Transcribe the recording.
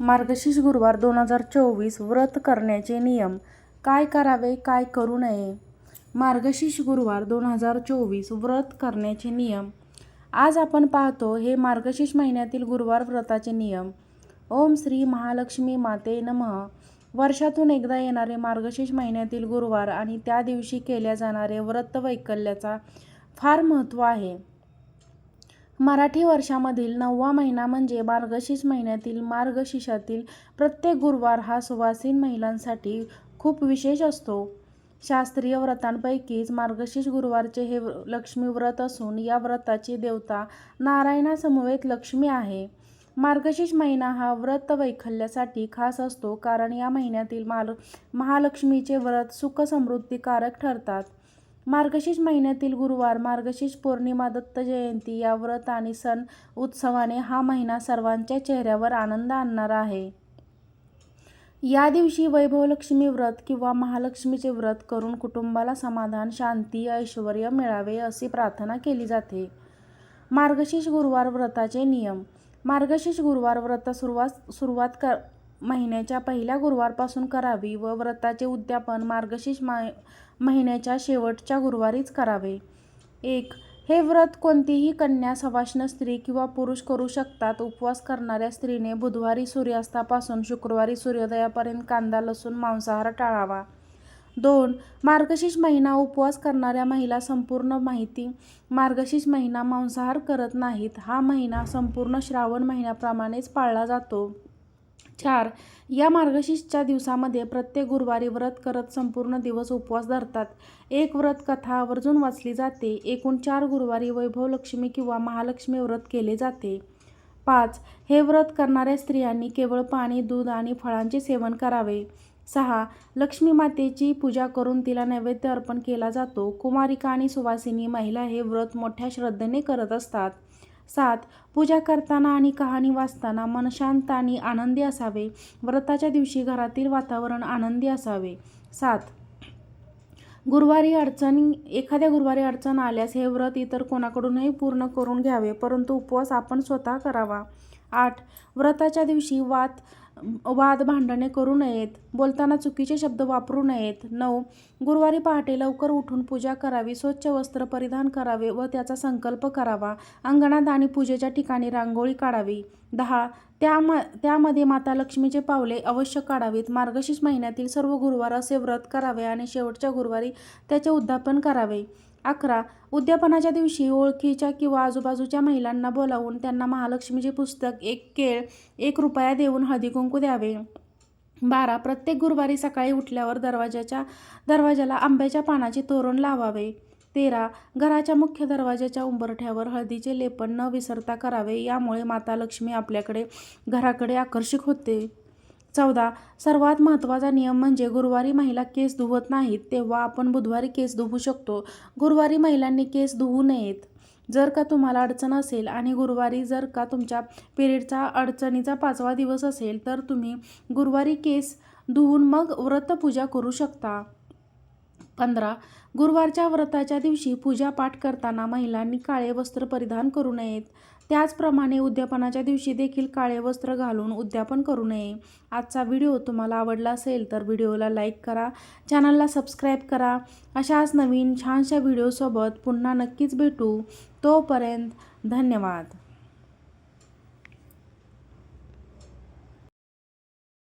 मार्गशीर्ष गुरुवार दोन हजार चोवीस व्रत करण्याचे नियम. काय करावे काय करू नये? मार्गशीर्ष गुरुवार दोन हजार चोवीस व्रत करण्याचे नियम. आज आपण पाहतो हे मार्गशीर्ष महिन्यातील गुरुवार व्रताचे नियम. ओम श्री महालक्ष्मी माते नमः. वर्षातून एकदा येणारे मार्गशीर्ष महिन्यातील गुरुवार आणि त्या दिवशी केल्या जाणारे व्रत वैकल्याचा फार महत्त्व आहे. मराठी वर्षामधील नववा महिना म्हणजे मार्गशीर्ष महिन्यातील मार्गशीर्षातील प्रत्येक गुरुवार हा सुवासीन महिलांसाठी खूप विशेष असतो. शास्त्रीय व्रतांपैकीच मार्गशीर्ष गुरुवारचे हे व्र- लक्ष्मी व्रत असून या व्रताची देवता नारायणासमवेत लक्ष्मी आहे. मार्गशीर्ष महिना हा व्रत वैखल्यासाठी खास असतो कारण या महिन्यातील माल महालक्ष्मीचे व्रत सुखसमृद्धीकारक ठरतात. मार्गशीर्ष महिन्यातील गुरुवार मार्गशीर्ष पौर्णिमा दत्त जयंती या व्रत आणि सण उत्सवाने हा महिना सर्वांच्या चेहऱ्यावर आनंद आणणारा आहे. या दिवशी वैभवलक्ष्मी व्रत किंवा महालक्ष्मीचे व्रत करून कुटुंबाला समाधान शांती ऐश्वर मिळावे अशी प्रार्थना केली जाते. मार्गशीर्ष गुरुवार व्रताचे नियम. मार्गशीर्ष गुरुवार व्रत सुरुवात सुरुवात कर महिन्याच्या पहिल्या गुरुवारपासून करावी व व्रताचे उद्यापन मार्गशीर्ष मा महिन्याच्या शेवटच्या गुरुवारीच करावे. एक हे व्रत कोणतीही कन्या सवाष्ण स्त्री किंवा पुरुष करू शकतात. उपवास करणाऱ्या स्त्रीने बुधवारी सूर्यास्तापासून शुक्रवारी सूर्योदयापर्यंत कांदा लसूण मांसाहार टाळावा. दोन मार्गशीर्ष महिना उपवास करणाऱ्या महिला संपूर्ण माहिती मार्गशीर्ष महिना मांसाहार करत नाहीत. हा महिना संपूर्ण श्रावण महिन्याप्रमाणेच पाळला जातो. चार. या मार्गशीर्षच्या दिवसामध्ये प्रत्येक गुरुवारी व्रत करत संपूर्ण दिवस उपवास धरतात. एक व्रत कथा आवर्जून वाचली जाते. एकूण चार गुरुवारी वैभवलक्ष्मी किंवा महालक्ष्मी व्रत केले जाते. पाच. हे व्रत करणाऱ्या स्त्रियांनी केवळ पाणी दूध आणि फळांचे सेवन करावे. सहा. लक्ष्मी मातेची पूजा करून तिला नैवेद्य अर्पण केला जातो. कुमारिका आणि सुवासिनी महिला हे व्रत मोठ्या श्रद्धेने करत असतात. सात पूजा करताना आणि कहाणी वाचताना मन शांत आणि आनंदी असावे. व्रताच्या दिवशी घरातील वातावरण आनंदी असावे. सात गुरुवारी अडचणी एखाद्या गुरुवारी अडचण आल्यास हे व्रत इतर कोणाकडूनही पूर्ण करून घ्यावे परंतु उपवास आपण स्वतः करावा. आठ. व्रताच्या दिवशी वाद वाद भांडणे करू नयेत. बोलताना चुकीचे शब्द वापरू नयेत. नऊ. गुरुवारी पहाटे लवकर उठून पूजा करावी स्वच्छ वस्त्र परिधान करावे व त्याचा संकल्प करावा. अंगणात आणि पूजेच्या ठिकाणी रांगोळी काढावी. दहा. त्याम त्यामध्ये माता लक्ष्मीचे पावले अवश्य काढावीत. मार्गशीर्ष महिन्यातील सर्व गुरुवार असे व्रत करावे आणि शेवटच्या गुरुवारी त्याचे उद्यापन करावे. अकरा उद्यापनाच्या दिवशी ओळखीच्या किंवा आजूबाजूच्या महिलांना बोलावून त्यांना महालक्ष्मीचे पुस्तक एक केळ एक रुपया देऊन हळदी कुंकू द्यावे. बारा प्रत्येक गुरुवारी सकाळी उठल्यावर दरवाजाच्या दरवाजाला आंब्याच्या पानाचे तोरण लावावे. तेरा घराच्या मुख्य दरवाजाच्या उंबरठ्यावर हळदीचे लेपन न विसरता करावे यामुळे माता लक्ष्मी आपल्याकडे घराकडे आकर्षित होते. चौदा. सर्वात महत्त्वाचा नियम म्हणजे गुरुवारी महिला केस धुवत नाहीत तेव्हा आपण बुधवारी केस धुवू शकतो. गुरुवारी महिलांनी केस धुवू नयेत. जर का तुम्हाला अडचण असेल आणि गुरुवारी जर का तुमच्या पिरियडचा अडचणीचा पाचवा दिवस असेल तर तुम्ही गुरुवारी केस धुवून मग व्रतपूजा करू शकता. पंधरा. गुरुवारच्या व्रताच्या दिवशी पूजापाठ करताना महिलांनी काळे वस्त्र परिधान करू नयेत. त्याचप्रमाणे उद्यापनाच्या दिवशी देखील काळे वस्त्र घालून उद्यापन करू नये. आजचा व्हिडिओ तुम्हाला आवडला असेल तर व्हिडिओला लाईक करा चॅनलला सबस्क्राईब करा. अशाच नवीन छानशा व्हिडिओसोबत पुन्हा नक्कीच भेटू. तोपर्यंत धन्यवाद.